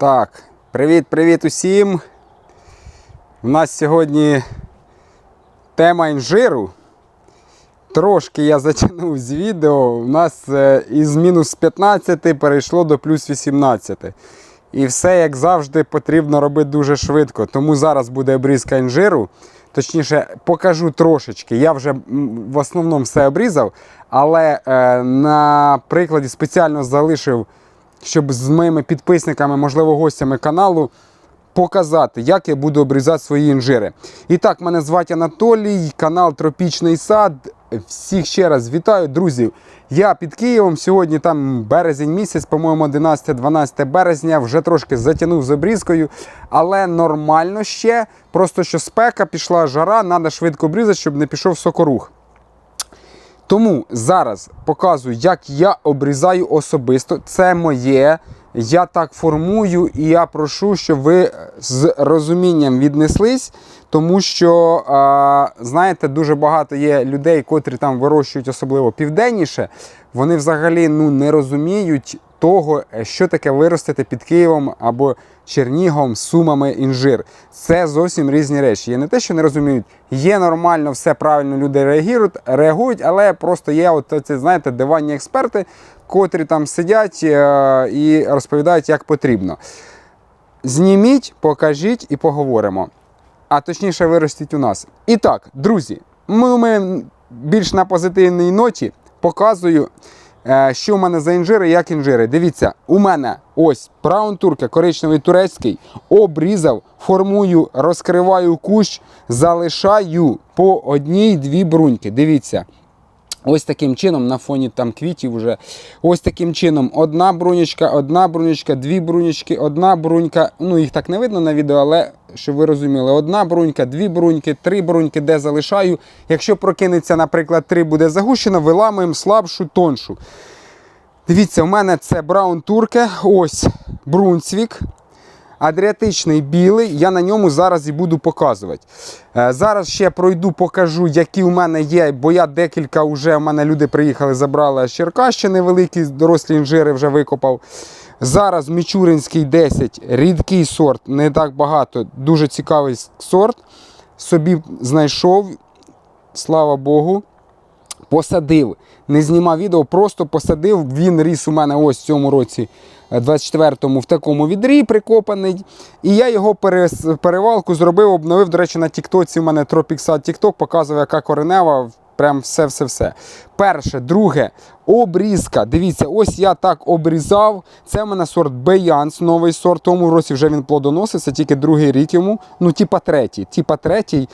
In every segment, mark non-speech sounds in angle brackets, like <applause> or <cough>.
Так, привіт-привіт усім. У нас сьогодні тема інжиру. Трошки я затягнув з відео. У нас е, із мінус 15 перейшло до плюс 18. І все, як завжди, потрібно робити дуже швидко. Тому зараз буде обрізка інжиру. Точніше, покажу трошечки. Я вже в основному все обрізав, але е, на прикладі спеціально залишив, щоб з моїми підписниками, можливо, гостями каналу, показати, як я буду обрізати свої інжири. І так, мене звати Анатолій, канал Тропічний сад. Всіх ще раз вітаю, друзі. Я під Києвом. Сьогодні там березень місяць, по-моєму, 11-12 березня. Вже трошки затягнув з обрізкою, але нормально ще. Просто що спека пішла, жара, треба швидко обрізати, щоб не пішов сокорух. Тому зараз показую, як я обрізаю особисто. Це моє. Я так формую, і я прошу, щоб ви з розумінням віднеслись, тому що, знаєте, дуже багато є людей, котрі там вирощують, особливо південніше. Вони взагалі ну, не розуміють того, е, що таке виростити під Києвом або Черніговом, Сумами інжир. Це зовсім різні речі. Є не те, що не розуміють, є нормально, все правильно люди реагують, реагують, але просто є, от ці, знаєте, диванні експерти, котрі там сидять е, і розповідають, як потрібно. Зніміть, покажіть і поговоримо. А точніше, виростіть у нас. І так, друзі, ми, ми більш на позитивній ноті показую, що в мене за інжири, як інжири. Дивіться, у мене ось браун турка, коричневий турецький, обрізав, формую, розкриваю кущ, залишаю по одній-дві бруньки. Дивіться. Ось таким чином, на фоні там квітів вже. Ось таким чином, одна брунечка, одна брунечка, дві брунечки, одна брунька. Ну, їх так не видно на відео, але щоб ви розуміли, одна брунька, дві бруньки, три бруньки, де залишаю. Якщо прокинеться, наприклад, три буде загущено, виламуємо слабшу, тоншу. Дивіться, у мене це Браун Турке, ось Брунцвік. Адріатичний білий, я на ньому зараз і буду показувати. Е, Зараз ще пройду, покажу, які у мене є, бо я декілька вже у мене люди приїхали, забрали з Черкащини великі дорослі інжири вже викопав. Зараз Мічуринський 10, рідкий сорт, не так багато, дуже цікавий сорт. Собі знайшов, слава Богу. Посадив, не знімав відео, просто посадив. Він ріс у мене ось в цьому році, е, 24-му, в такому відрі прикопаний. І я його перевалку зробив, обновив. До речі, на Тіктоці у мене Тропікса Тікток показує, яка коренева. Прям все-все-все. Перше, друге, обрізка. Дивіться, ось я так обрізав. Це в мене сорт Беянс, новий сорт. Тому році вже він плодоноситься, тільки другий рік йому. Ну, типа третій. Типа третій,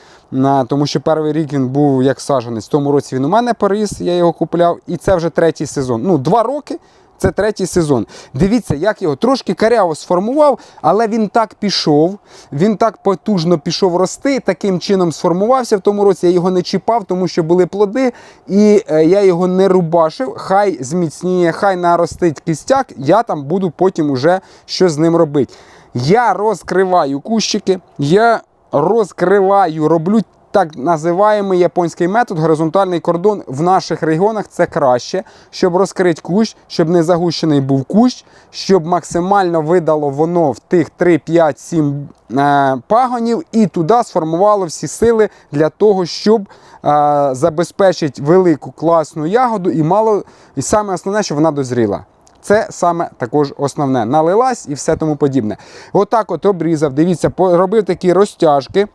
тому що перший рік він був як саженець. Тому році він у мене поріс, я його купляв. І це вже третій сезон. Ну, два роки. Це третій сезон. Дивіться, як його трошки каряво сформував, але він так пішов, він так потужно пішов рости, таким чином сформувався в тому році. Я його не чіпав, тому що були плоди, і е, я його не рубашив. Хай зміцніє, хай наростить кістяк. Я там буду потім уже що з ним робити. Я розкриваю кущики, я розкриваю, роблю так називаємо японський метод, горизонтальний кордон в наших регіонах це краще, щоб розкрити кущ, щоб не загущений був кущ, щоб максимально видало воно в тих 3, 5, 7 е, пагонів і туди сформувало всі сили для того, щоб е, забезпечити велику класну ягоду і мало, і саме основне, щоб вона дозріла. Це саме також основне. Налилась і все тому подібне. Отак от обрізав. Дивіться, робив такі розтяжки.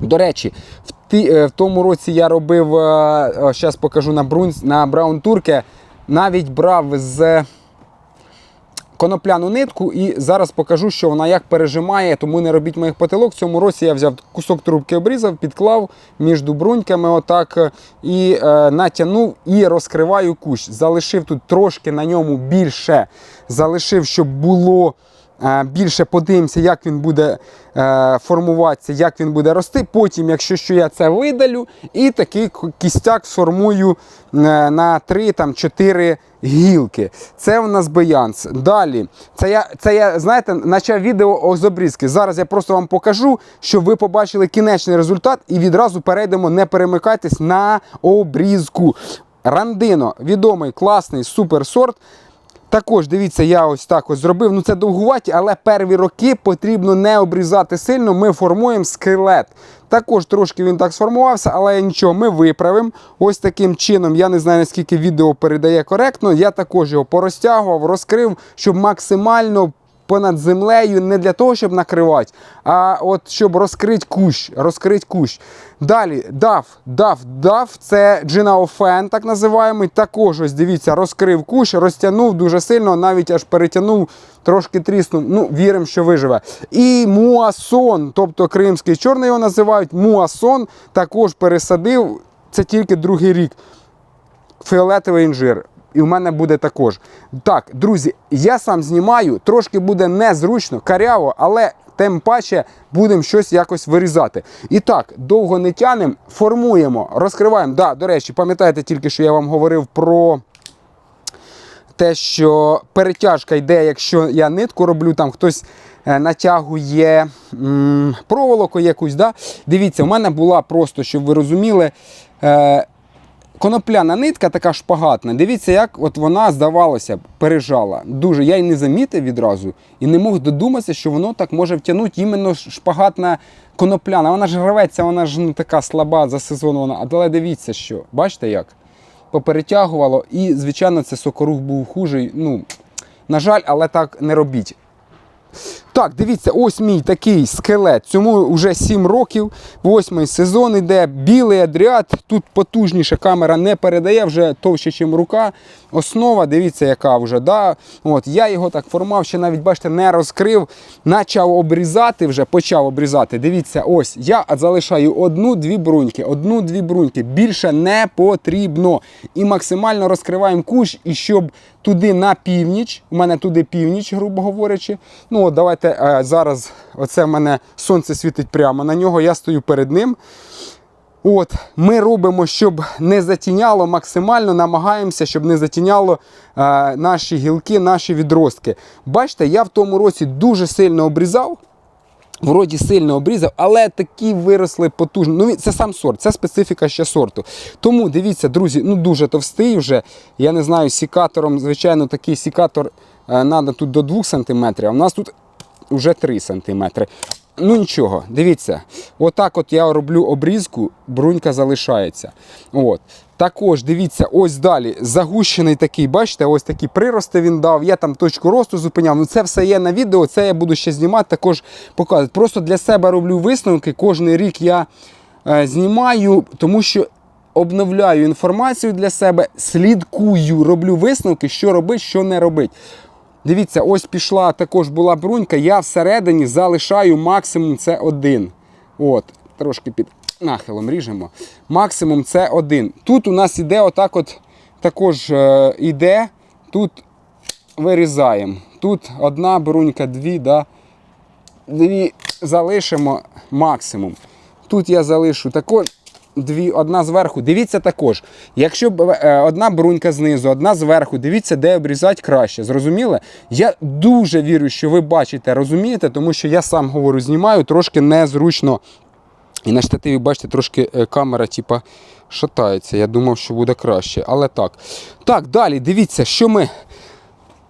До речі, в, ті, е, в тому році я робив, зараз покажу на Брунс, на Браун Турке, навіть брав з конопляну нитку і зараз покажу, що вона як пережимає, тому не робіть моїх потилок. В цьому році я взяв кусок трубки обрізав, підклав між бруньками отак е, і е, натягнув і розкриваю кущ. Залишив тут трошки на ньому більше, залишив, щоб було. Е, Більше подивимося, як він буде е, формуватися, як він буде рости. Потім, якщо що, я це видалю, і такий кістяк сформую е, на 3-4 гілки. Це у нас беянс. Далі, це я, це я, знаєте, почав відео з обрізки. Зараз я просто вам покажу, щоб ви побачили кінечний результат і відразу перейдемо, не перемикайтесь на обрізку. Рандино, відомий, класний суперсорт. Також дивіться, я ось так ось зробив. Ну це довгуваті, але перві роки потрібно не обрізати сильно. Ми формуємо скелет. Також трошки він так сформувався, але нічого, ми виправимо. Ось таким чином. Я не знаю, наскільки відео передає коректно. Я також його порозтягував, розкрив, щоб максимально понад землею не для того, щоб накривати, а от щоб розкрити кущ. Розкрити кущ. Далі дав, дав, дав. Це джинаофен, так називаємо. Також ось дивіться, розкрив кущ, розтягнув дуже сильно, навіть аж перетягнув, трошки тріснув. Ну, віримо, що виживе. І муасон, тобто кримський чорний його називають. Муасон також пересадив. Це тільки другий рік. Фіолетовий інжир. І в мене буде також. Так, друзі, я сам знімаю, трошки буде незручно, каряво, але тим паче будемо щось якось вирізати. І так, довго не тянемо, формуємо, розкриваємо. Да, до речі, пам'ятаєте тільки, що я вам говорив про те, що перетяжка йде, якщо я нитку роблю, там хтось е, натягує проволоку якусь. Да? Дивіться, у мене була просто, щоб ви розуміли. Конопляна нитка така шпагатна. Дивіться, як от вона, здавалося, пережала. Дуже я й не замітив відразу і не мог додуматися, що воно так може втягнути іменно шпагатна конопляна. Вона ж рветься, вона ж ну, така слаба засезонована. Але дивіться, що. Бачите як? Поперетягувало, і, звичайно, це сокорух був хужий. Ну, на жаль, але так не робіть. Так, дивіться, ось мій такий скелет. Цьому вже 7 років, восьмий сезон іде, білий адріат. Тут потужніша камера не передає, вже товще, ніж рука. Основа, дивіться, яка вже. Да? От, Я його так формав, ще навіть, бачите, не розкрив. Почав обрізати вже, почав обрізати. Дивіться, ось я залишаю одну-дві бруньки, одну-дві бруньки. Більше не потрібно. І максимально розкриваємо кущ, і щоб туди на північ, у мене туди північ, грубо говорячи. Ну, от давайте е, зараз, оце в мене сонце світить прямо на нього, я стою перед ним. От, Ми робимо, щоб не затіняло максимально, намагаємося, щоб не затіняло е, наші гілки, наші відростки. Бачите, я в тому році дуже сильно обрізав. Вроді сильно обрізав, але такі виросли потужні. Ну, це сам сорт, це специфіка ще сорту. Тому дивіться, друзі, ну дуже товстий вже. Я не знаю, сікатором, звичайно, такий сікатор треба тут до 2 см, в нас тут вже 3 см. Ну нічого, дивіться, отак от я роблю обрізку, брунька залишається. От. Також дивіться, ось далі загущений такий, бачите, ось такі прирости він дав. Я там точку росту зупиняв. Ну це все є на відео, це я буду ще знімати, також показувати. Просто для себе роблю висновки. Кожний рік я е, знімаю, тому що обновляю інформацію для себе, слідкую, роблю висновки, що робить, що не робить. Дивіться, ось пішла також була брунька. Я всередині залишаю максимум це один. От, трошки під нахилом ріжемо. Максимум це один. Тут у нас іде отак от також е, іде. Тут вирізаємо. Тут одна брунька, дві, да, дві залишимо максимум. Тут я залишу також дві, одна зверху. Дивіться також. Якщо е, одна брунька знизу, одна зверху, дивіться, де обрізати краще. Зрозуміли? Я дуже вірю, що ви бачите, розумієте, тому що я сам говорю, знімаю трошки незручно. І на штативі, бачите, трошки е, камера, типа, шатається. Я думав, що буде краще. Але так. Так, далі, дивіться, що ми.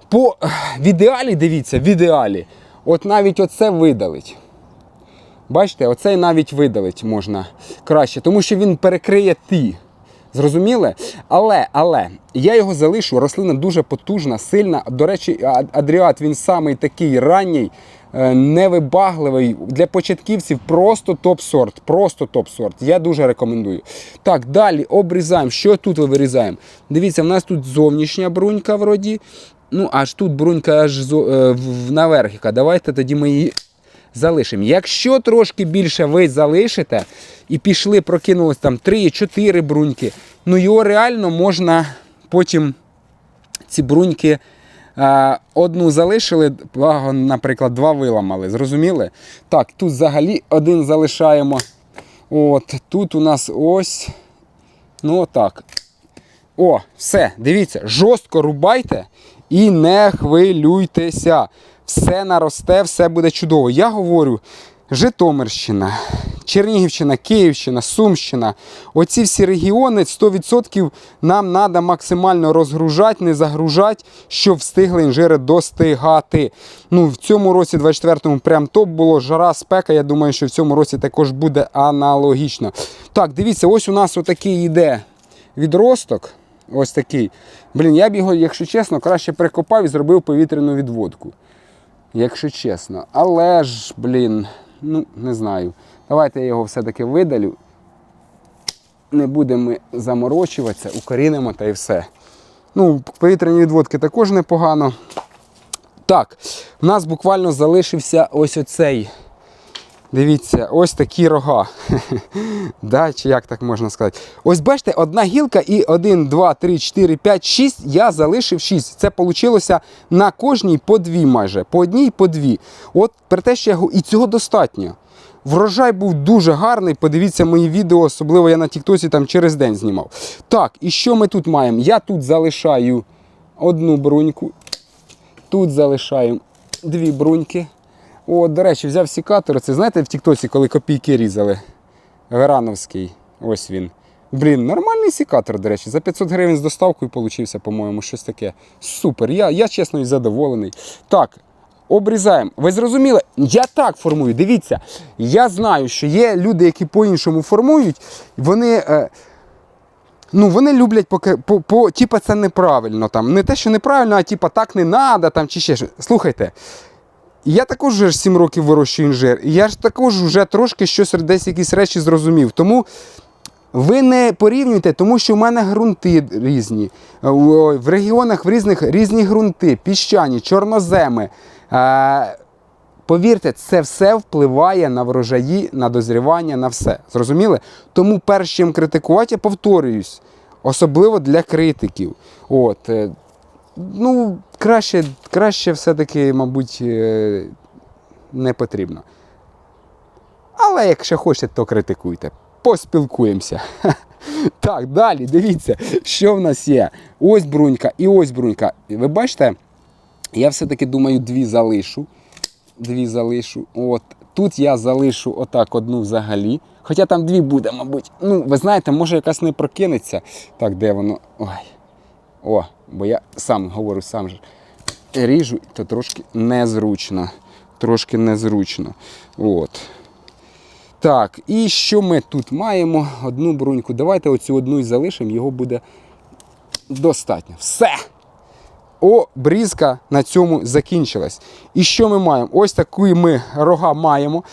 По в ідеалі, дивіться, в ідеалі. От навіть оце видалить. Бачите, оцей навіть видалить можна краще, тому що він перекриє ті. Зрозуміли? Але, але я його залишу, рослина дуже потужна, сильна. До речі, адріат він самий такий ранній, е, невибагливий. Для початківців просто топ-сорт. Просто топ-сорт. Я дуже рекомендую. Так, далі обрізаємо. Що тут ми вирізаємо? Дивіться, в нас тут зовнішня брунька вроді. Ну, аж тут брунька аж е, наверх. Давайте тоді ми її залишимо. Якщо трошки більше ви залишите і пішли, прокинулось там 3-4 бруньки, ну його реально можна потім ці бруньки. Одну залишили, наприклад, два виламали. Зрозуміли? Так, тут взагалі один залишаємо. От, тут у нас ось. Ну, отак. О, все, дивіться, жорстко рубайте і не хвилюйтеся. Все наросте, все буде чудово. Я говорю, Житомирщина, Чернігівщина, Київщина, Сумщина. Оці всі регіони 100% нам треба максимально розгружати, не загружати, щоб встигли інжири достигати. Ну, в цьому році, 24-му, прям топ було жара, спека. Я думаю, що в цьому році також буде аналогічно. Так, дивіться, ось у нас отакий йде відросток. Ось такий. Блін, я б його, якщо чесно, краще прикопав і зробив повітряну відводку. Якщо чесно. Але ж, блін, ну, не знаю. Давайте я його все-таки видалю. Не будемо заморочуватися, укорінимо та і все. Ну, повітряні відводки також непогано. Так, в нас буквально залишився ось оцей. Дивіться, ось такі рога. <laughs> да, чи як так можна сказати? Ось бачите, одна гілка і 1, 2, 3, 4, 5, 6. Я залишив 6. Це вийшло на кожній по дві майже. По одній по дві. От при те, що я і цього достатньо. Врожай був дуже гарний. Подивіться мої відео, особливо я на Тіктосі там через день знімав. Так, і що ми тут маємо? Я тут залишаю одну бруньку. Тут залишаю дві бруньки. О, до речі, взяв сікатор. Це знаєте в Тіктосі, коли копійки різали. Верановський. Ось він. Блін, нормальний сікатор, до речі. За 500 гривень з доставкою получився, по-моєму, щось таке. Супер. Я, я чесно і задоволений. Так, обрізаємо. Ви зрозуміли? Я так формую. Дивіться, я знаю, що є люди, які по-іншому формують. Вони. Е, Ну, вони люблять поки по, по типа це неправильно там. Не те, що неправильно, а типа так не треба чи ще. Слухайте. Я також вже ж 7 років вирощую інжир, і я ж також вже трошки щось десь якісь речі зрозумів. Тому ви не порівнюйте, тому що в мене ґрунти різні. В регіонах в різних різні ґрунти, піщані, чорноземи. Е, Повірте, це все впливає на врожаї, на дозрівання, на все. Зрозуміли? Тому перш чим критикувати, я повторююсь, особливо для критиків. От, е, ну, краще, краще все-таки, мабуть, е, не потрібно. Але якщо хочете, то критикуйте. Поспілкуємося. <laughs> Так, далі, дивіться, що в нас є. Ось брунька і ось брунька. Ви бачите, я все-таки думаю, дві залишу. Дві залишу. От. Тут я залишу отак одну взагалі. Хоча там дві буде, мабуть. Ну, ви знаєте, може якась не прокинеться. Так, де воно? Ой. О, бо я сам говорю, сам же ріжу, то трошки незручно. Трошки незручно. От. Так, і що ми тут маємо? Одну бруньку. Давайте оцю одну і залишимо, його буде достатньо. Все! Обрізка на цьому закінчилась. І що ми маємо? Ось такі ми рога маємо.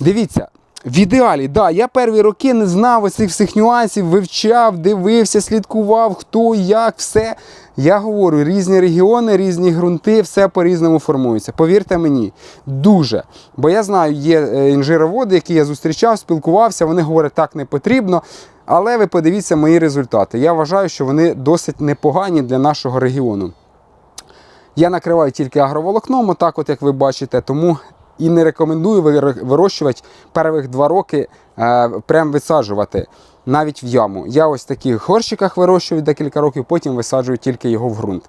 Дивіться, в ідеалі, да, я перві роки не знав оцих всіх нюансів, вивчав, дивився, слідкував, хто, як, все. Я говорю, різні регіони, різні ґрунти, все по-різному формується. Повірте мені, дуже. Бо я знаю, є е, інжироводи, які я зустрічав, спілкувався, вони говорять, так не потрібно. Але ви подивіться мої результати. Я вважаю, що вони досить непогані для нашого регіону. Я накриваю тільки агроволокном, отак, от як ви бачите, тому і не рекомендую вирощувати перших два роки, е, прям висаджувати навіть в яму. Я ось таких горщиках вирощую декілька років, потім висаджую тільки його в ґрунт.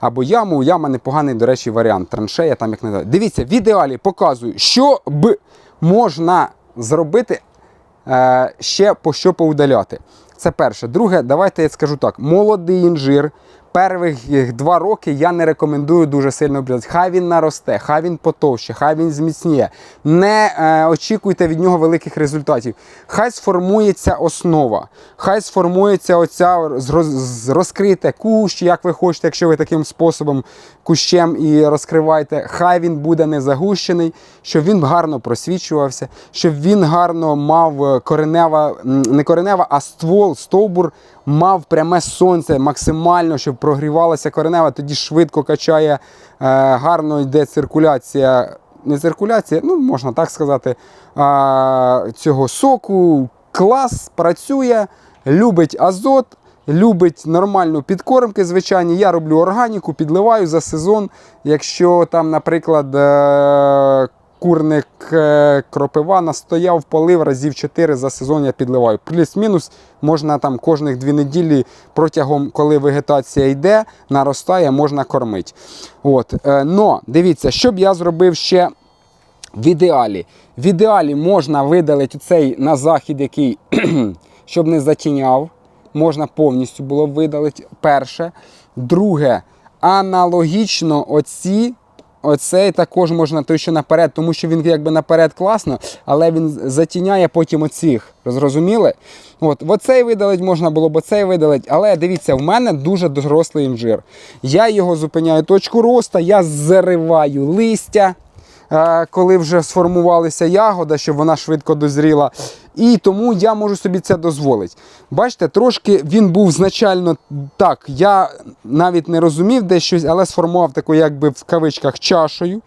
Або яму, яма непоганий, до речі, варіант. Траншея там як не знаю. Дивіться, в ідеалі показую, що б можна зробити е, ще по що поудаляти. Це перше. Друге, давайте я скажу так: молодий інжир. Первих два роки я не рекомендую дуже сильно обрізати. Хай він наросте, хай він потовще, хай він зміцніє. Не е, очікуйте від нього великих результатів. Хай сформується основа, хай сформується оця роз, розкрите кущ, як ви хочете, якщо ви таким способом кущем і розкриваєте. Хай він буде не загущений, щоб він гарно просвічувався, щоб він гарно мав е, коренева, не коренева, а ствол, стовбур мав пряме сонце максимально, щоб прогрівалася коренева, тоді швидко качає, е, гарно йде циркуляція. Не циркуляція, ну можна так сказати, цього соку. Клас працює, любить азот, любить нормальну підкормки. Звичайні. Я роблю органіку, підливаю за сезон. Якщо там, наприклад, е, курник е, кропива настояв, полив разів 4 за сезон я підливаю. Плюс-мінус можна там кожних дві неділі протягом, коли вегетація йде, наростає, можна кормити. От. Е, но дивіться, що б я зробив ще В ідеалі. В ідеалі можна видалити цей на захід, який, <clears throat> щоб не затіняв. Можна повністю було видалити. Перше. Друге, аналогічно оці. Оцей також можна той, що наперед, тому що він якби наперед класно, але він затіняє потім оцих. Зрозуміли? От, оцей видалить можна було б оцей видалить. Але дивіться, в мене дуже дорослий інжир. Я його зупиняю точку роста, я зариваю листя. Е, коли вже сформувалася ягода, щоб вона швидко дозріла. І тому я можу собі це дозволити. Бачите, трошки він був значально так. Я навіть не розумів десь щось, але сформував таку, якби в кавичках, чашею.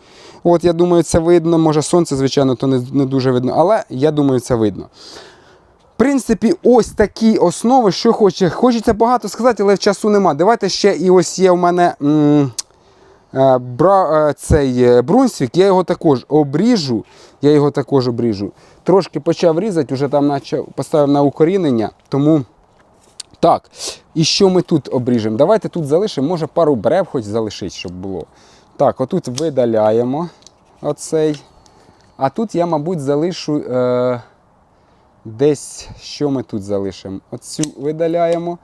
От я думаю, це видно. Може, сонце, звичайно, то не, не дуже видно, але я думаю, це видно. В принципі, ось такі основи, що хоче. Хочеться багато сказати, але часу нема. Давайте ще і ось є в мене. М Бра, е, цей е, Брунсвік, я його також обріжу. Я його також обріжу. Трошки почав різати, вже там наче поставив на укорінення. Тому так. І що ми тут обріжемо? Давайте тут залишимо, може пару брев хоч залишити, щоб було. Так, отут видаляємо оцей. А тут я, мабуть, залишу е, десь, що ми тут залишимо? Оцю видаляємо.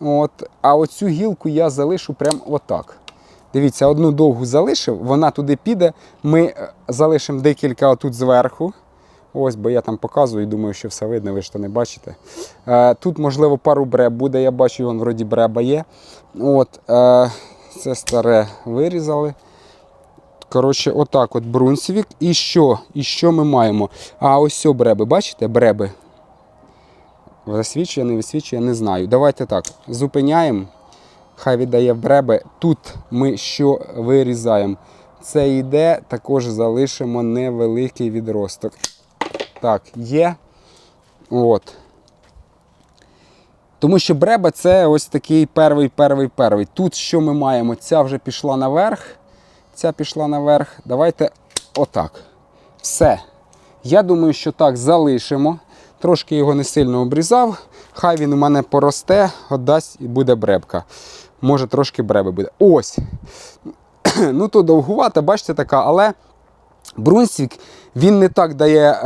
От. А оцю гілку я залишу прямо отак. Дивіться, одну довгу залишив, вона туди піде. Ми е, залишимо декілька отут зверху. Ось, бо я там показую, і думаю, що все видно, ви ж то не бачите. Е, Тут, можливо, пару бреб буде, я бачу, вон вроді бреба є. От, е, Це старе вирізали. Коротше, отак от брунсвік. І що? І що ми маємо? А ось що бреби, бачите? Бреби. Висвічує, не висвічує, не знаю. Давайте так, зупиняємо. Хай віддає в бреби. Тут ми що вирізаємо? Це йде, також залишимо невеликий відросток. Так, є. От. Тому що бреба це ось такий перший, перший, перший. Тут що ми маємо? Ця вже пішла наверх. Ця пішла наверх. Давайте отак. Все. Я думаю, що так залишимо. Трошки його не сильно обрізав. Хай він у мене поросте, отдасть і буде бребка. Може, трошки бреби буде. Ось. <clears throat> Ну, то довгувата, бачите, така, але Брунсвік він не так дає е,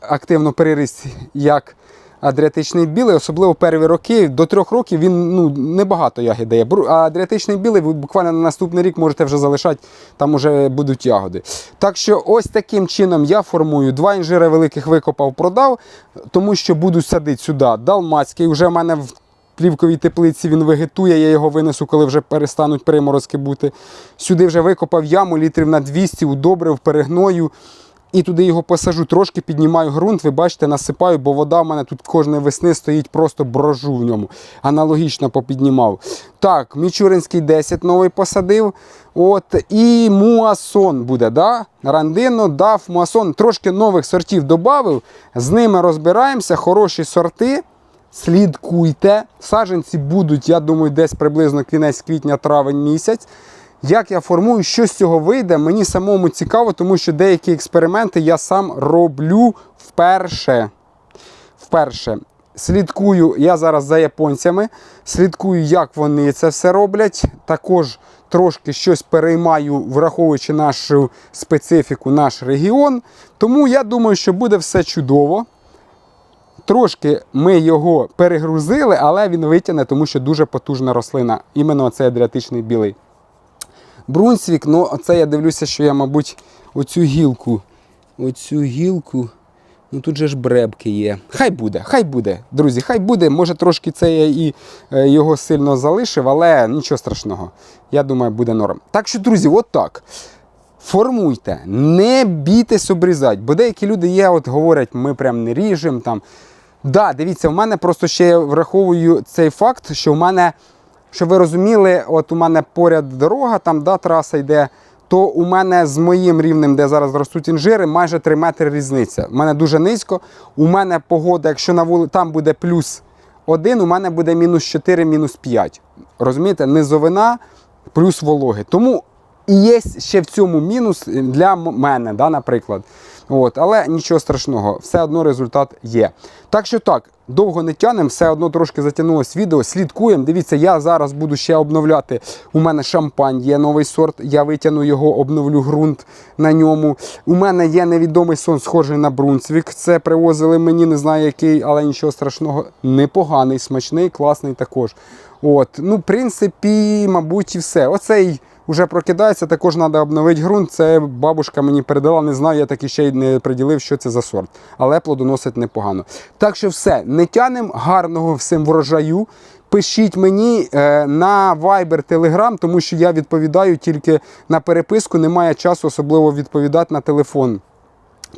активно переріст, як Адріатичний білий, особливо перві роки. До трьох років він ну, небагато ягід дає. А адріатичний білий ви буквально на наступний рік можете вже залишати, там вже будуть ягоди. Так що ось таким чином я формую. Два інжири великих викопав, продав, тому що буду садити сюди. Далмацький вже в мене в плівковій теплиці він вегетує, я його винесу, коли вже перестануть приморозки бути. Сюди вже викопав яму літрів на 200, удобрив, перегною. І туди його посажу, трошки піднімаю ґрунт, ви бачите, насипаю, бо вода в мене тут кожної весни стоїть, просто брожу в ньому. Аналогічно попіднімав. Так, Мічуринський 10 новий посадив. От, І муасон буде. да? Рандино, дав, муасон. Трошки нових сортів додав. З ними розбираємося, хороші сорти. Слідкуйте. Саджанці будуть, я думаю, десь приблизно кінець квітня-травень місяць. Як я формую, що з цього вийде, мені самому цікаво, тому що деякі експерименти я сам роблю вперше. Вперше. Слідкую, я зараз за японцями, слідкую, як вони це все роблять. Також трошки щось переймаю, враховуючи нашу специфіку, наш регіон. Тому я думаю, що буде все чудово. Трошки ми його перегрузили, але він витягне, тому що дуже потужна рослина. Іменно цей адріатичний білий. Брунсвік, ну оце я дивлюся, що я, мабуть, оцю гілку. Оцю гілку. Ну тут же ж бребки є. Хай буде, хай буде, друзі, хай буде. Може трошки це я і е, його сильно залишив, але нічого страшного. Я думаю, буде норм. Так що, друзі, от так. Формуйте, не бійтесь обрізати. Бо деякі люди є, от говорять, ми прям не ріжемо там. Да, дивіться, в мене просто ще я враховую цей факт, що в мене, щоб ви розуміли, от у мене поряд дорога, там да, траса йде, то у мене з моїм рівнем, де зараз ростуть інжири, майже 3 метри різниця. У мене дуже низько. У мене погода, якщо на вули... там буде плюс 1, у мене буде мінус 4, мінус 5. Розумієте, низовина плюс вологи. Тому і є ще в цьому мінус для мене, да, наприклад. От, але нічого страшного, все одно результат є. Так що так, довго не тянемо, все одно трошки затягнулось відео. Слідкуємо. Дивіться, я зараз буду ще обновляти. У мене шампань, є новий сорт. Я витягну його, обновлю ґрунт на ньому. У мене є невідомий сон, схожий на Брунсвік. Це привозили мені, не знаю який, але нічого страшного. Непоганий, смачний, класний також. От, ну, в принципі, мабуть, і все. Оцей вже прокидається, також треба обновити ґрунт. Це бабушка мені передала, не знаю, я так і ще й не приділив, що це за сорт. Але плодоносить непогано. Так що все, не тянемо, гарного всім врожаю. Пишіть мені е, на Viber, Telegram, тому що я відповідаю тільки на переписку, немає часу особливо відповідати на телефон.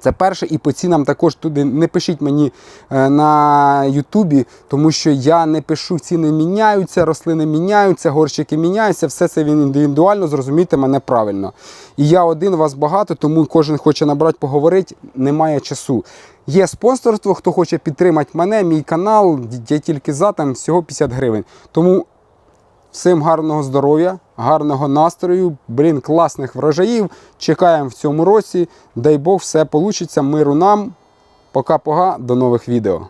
Це перше, і по цінам також туди не пишіть мені е, на Ютубі, тому що я не пишу, ціни міняються, рослини міняються, горщики міняються, все це він індивідуально, зрозумійте мене правильно. І я один, вас багато, тому кожен хоче набрати, поговорити, немає часу. Є спонсорство, хто хоче підтримати мене, мій канал, я тільки за там всього 50 гривень. Тому Всім гарного здоров'я, гарного настрою, блін, класних врожаїв. Чекаємо в цьому році. Дай Бог, все вийде. Миру нам. Пока-пока, до нових відео.